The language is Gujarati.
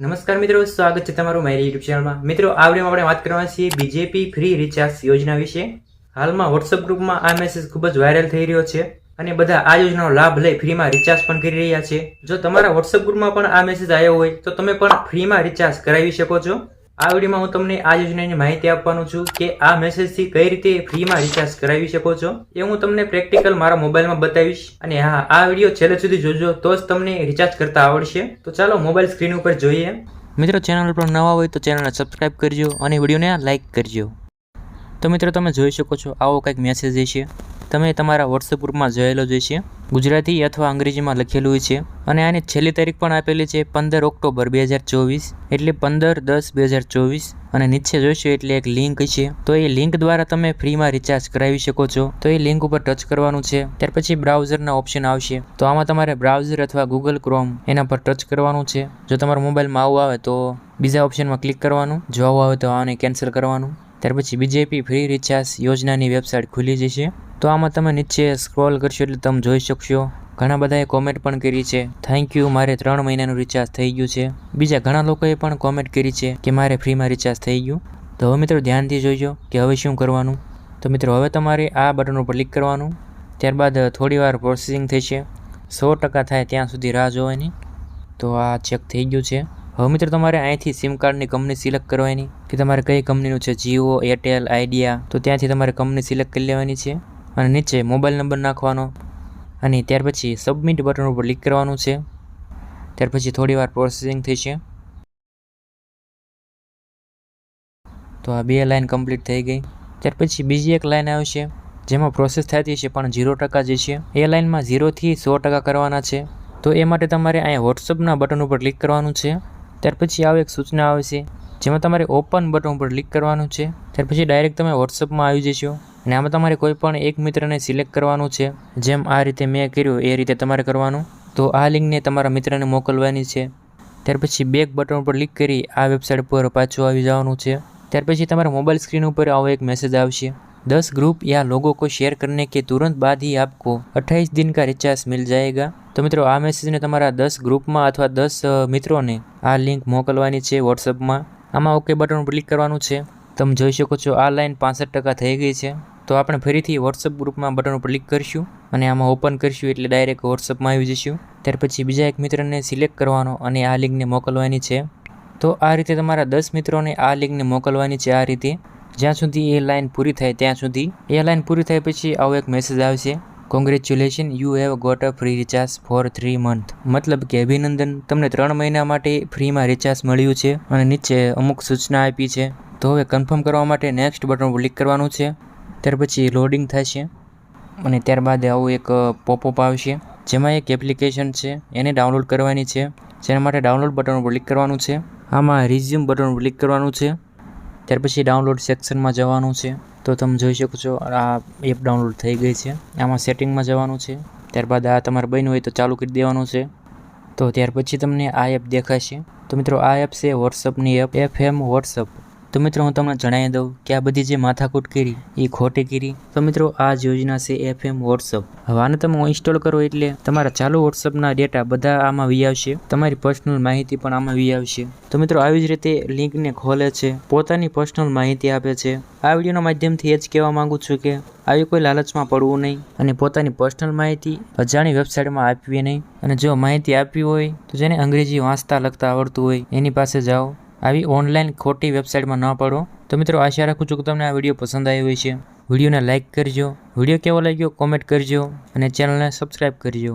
નમસ્કાર મિત્રો, સ્વાગત છે તમારું મારી યુટ્યુબ ચેનલમાં મિત્રો, આ વિડીયોમાં આપણે વાત કરવાના છીએ બીજેપી ફ્રી રિચાર્જ યોજના વિશે. હાલમાં વોટ્સઅપ ગ્રુપમાં આ મેસેજ ખૂબ જ વાયરલ થઈ રહ્યો છે અને બધા આ યોજનાનો લાભ લઈ ફ્રીમાં રિચાર્જ પણ કરી રહ્યા છે. જો તમારા વોટ્સઅપ ગ્રુપમાં પણ આ મેસેજ આવ્યો હોય, તો તમે પણ ફ્રીમાં રિચાર્જ કરાવી શકો છો. આ વિડીયોમાં હું તમને આ યોજનાની માહિતી આપવાનું છું કે આ મેસેજથી કઈ રીતે ફ્રીમાં રિચાર્જ કરાવી શકો છો એ હું તમને પ્રેક્ટિકલ મારા મોબાઈલમાં બતાવીશ. અને હા, આ વીડિયો છેલ્લે સુધી જોજો, તો જ તમને રિચાર્જ કરતા આવડશે. તો ચાલો મોબાઈલ સ્ક્રીન ઉપર જોઈએ. મિત્રો, ચેનલ પર નવા હોય તો ચેનલને સબસ્ક્રાઇબ કરજો અને વિડીયોને લાઇક કરજો. તો મિત્રો તમે જોઈ શકો છો, આવો કંઈક મેસેજ છે. તમે તમારા વોટ્સઅપ ગ્રુપમાં જોયેલો જ છે, ગુજરાતી અથવા અંગ્રેજીમાં લખેલું છે. અને આની છેલ્લી તારીખ પણ આપેલી છે, પંદર ઓક્ટોબર બે હજાર ચોવીસ. એટલે પંદર દસ બે હજાર ચોવીસ. અને નીચે જોઈશું એટલે એક લિંક છે. તો એ લિંક દ્વારા તમે ફ્રીમાં રિચાર્જ કરાવી શકો છો. તો એ લિંક ઉપર ટચ કરવાનું છે. ત્યાર પછી બ્રાઉઝરના ઓપ્શન આવશે. તો આમાં તમારે બ્રાઉઝર અથવા ગૂગલ ક્રોમ એના પર ટચ કરવાનું છે. જો તમારા મોબાઈલમાં આવું આવે તો બીજા ઓપ્શનમાં ક્લિક કરવાનું. જો આવું આવે તો આને કેન્સલ કરવાનું. ત્યાર પછી બીજેપી ફ્રી રિચાર્જ યોજનાની વેબસાઇટ ખુલી જશે. તો આમાં તમે નીચે સ્ક્રોલ કરશો એટલે તમે જોઈ શકશો. ઘણા બધાએ કોમેન્ટ પણ કરી છે. થેન્ક યુ મારે ત્રણ મહિનાનું રિચાર્જ થઈ ગયું છે. બીજા ઘણા લોકોએ પણ કોમેન્ટ કરી છે કે મારે ફ્રીમાં રિચાર્જ થઈ ગયું. તો હવે મિત્રો ધ્યાનથી જોઈજો કે હવે શું કરવાનું. તો મિત્રો હવે તમારે આ બટન ઉપર ક્લિક કરવાનું. ત્યારબાદ થોડીવાર પ્રોસેસિંગ થશે. સો ટકા થાય ત્યાં સુધી રાહ જોવાની. તો આ ચેક થઈ ગયું છે. હવે મિત્રો, તમારે અહીંથી સિમ કાર્ડની કંપની સિલેક્ટ કરવાની કે તમારે કઈ કંપનીનું છે? જીઓ એરટેલ આઈડિયા તો ત્યાંથી તમારે કંપની સિલેક્ટ કરી લેવાની છે અને નીચે મોબાઈલ નંબર નાખવાનો અને ત્યાર પછી સબમિટ બટન ઉપર ક્લિક કરવાનું છે. ત્યાર પછી થોડી વાર પ્રોસેસિંગ થશે તો આ બે લાઇન કમ્પ્લીટ થઈ ગઈ. ત્યાર પછી બીજી એક લાઈન આવશે જેમાં પ્રોસેસ થતી છે પણ ઝીરો ટકા જે છે, એ લાઇનમાં ઝીરોથી સો ટકા કરવાના છે. તો એ માટે તમારે અહીંયા વોટ્સઅપના બટન ઉપર ક્લિક કરવાનું છે. ત્યાર પછી આવે એક સૂચના આવે છે, જેમાં તમારે ઓપન બટન ઉપર ક્લિક કરવાનું છે. ત્યાર પછી ડાયરેક્ટ તમે વોટ્સઅપમાં આવી જશો અને આમાં તમારે કોઈ પણ એક મિત્રને સિલેક્ટ કરવાનું છે, જેમ આ રીતે મેં કર્યું એ રીતે તમારે કરવાનું. તો આ લિંકને તમારા મિત્રને મોકલવાની છે. ત્યાર પછી બેક બટન ઉપર ક્લિક કરી આ વેબસાઇટ પર પાછું આવી જવાનું છે. ત્યાર પછી તમારા મોબાઈલ સ્ક્રીન ઉપર આવો એક મેસેજ આવશે. दस ग्रुप या लोगों को शेयर करने के तुरंत बाद ही आपको अट्ठाईस दिन का रिचार्ज मिल जाएगा તો મિત્રો આ મેસેજને તમારા દસ ગ્રુપમાં અથવા દસ અ, મિત્રોને આ લિંક મોકલવાની છે વોટ્સઅપમાં આમાં ઓકે બટન ઉપર ક્લિક કરવાનું છે તમે જોઈ શકો છો આ લાઈન પાસઠ ટકા થઈ ગઈ છે તો આપણે ફરીથી વોટ્સઅપ ગ્રુપમાં બટન ઉપર ક્લિક કરીશું અને આમાં ઓપન કરીશું એટલે ડાયરેક્ટ વોટ્સઅપમાં આવી જઈશું ત્યાર પછી બીજા એક મિત્રને સિલેક્ટ કરવાનો અને આ લિંકને મોકલવાની છે તો આ રીતે તમારા દસ મિત્રોને આ લિંકને મોકલવાની છે આ રીતે જ્યાં સુધી એ લાઇન પૂરી થાય ત્યાં સુધી, એ લાઇન પૂરી થાય પછી આવો એક મેસેજ આવશે congratulation you have got a free recharge for three month મતલબ કે અભિનંદન, તમને ત્રણ મહિના માટે ફ્રીમાં રિચાર્જ મળ્યું છે અને નીચે અમુક સૂચના આપી છે. તો હવે કન્ફર્મ કરવા માટે નેક્સ્ટ બટન ક્લિક કરવાનું છે. ત્યાર પછી લોડિંગ થશે અને ત્યારબાદ આવું એક પોપઅપ આવશે, જેમાં એક એપ્લિકેશન છે, એને ડાઉનલોડ કરવાની છે. જેના માટે ડાઉનલોડ બટન ક્લિક કરવાનું છે. આમાં રિઝ્યુમ બટન ક્લિક કરવાનું છે. ત્યાર પછી ડાઉનલોડ સેક્શનમાં જવાનું છે. તો તમે જોઈ શકો છો, આ એપ ડાઉનલોડ થઈ ગઈ છે. આમાં સેટિંગમાં જવાનું છે. ત્યારબાદ આ તમારે બન્યું હોય તો ચાલુ કરી દેવાનું છે. તો ત્યાર પછી તમને આ એપ દેખાશે. તો મિત્રો, આ એપ છે વોટ્સઅપની એપ એફ એમ વોટ્સઅપ તો મિત્રો હું તમને જણાવી દઉં કે આ બધી જે માથાકૂટ કરી, એ ખોટી કરી. તો મિત્રો આ જ યોજના છે એફ એમ વોટ્સઅપ. હવે આને તમે ઇન્સ્ટોલ કરો એટલે તમારા ચાલુ વોટ્સઅપના ડેટા બધા આમાં વી આવશે. તમારી પર્સનલ માહિતી પણ આમાં વી આવશે. તો મિત્રો આવી જ રીતે લિંકને ખોલે છે. પોતાની પર્સનલ માહિતી આપે છે. આ વિડીયોના માધ્યમથી એ જ કહેવા માગું છું કે આવી કોઈ લાલચમાં પડવું નહીં અને પોતાની પર્સનલ માહિતી અજાણી વેબસાઇટમાં આપવી નહીં. અને જો માહિતી આપવી હોય તો જેને અંગ્રેજી વાંચતા લખતા આવડતું હોય એની પાસે જાઓ. આવી ઓનલાઈન ખોટી વેબસાઇટમાં ન પડો. તો મિત્રો, આશા રાખું છું કે તમને આ વીડિયો પસંદ આવ્યો છે વિડીયોને લાઇક કરજો. વીડિયો કેવો લાગ્યો કોમેન્ટ કરજો અને ચેનલને સબસ્ક્રાઈબ કરજો.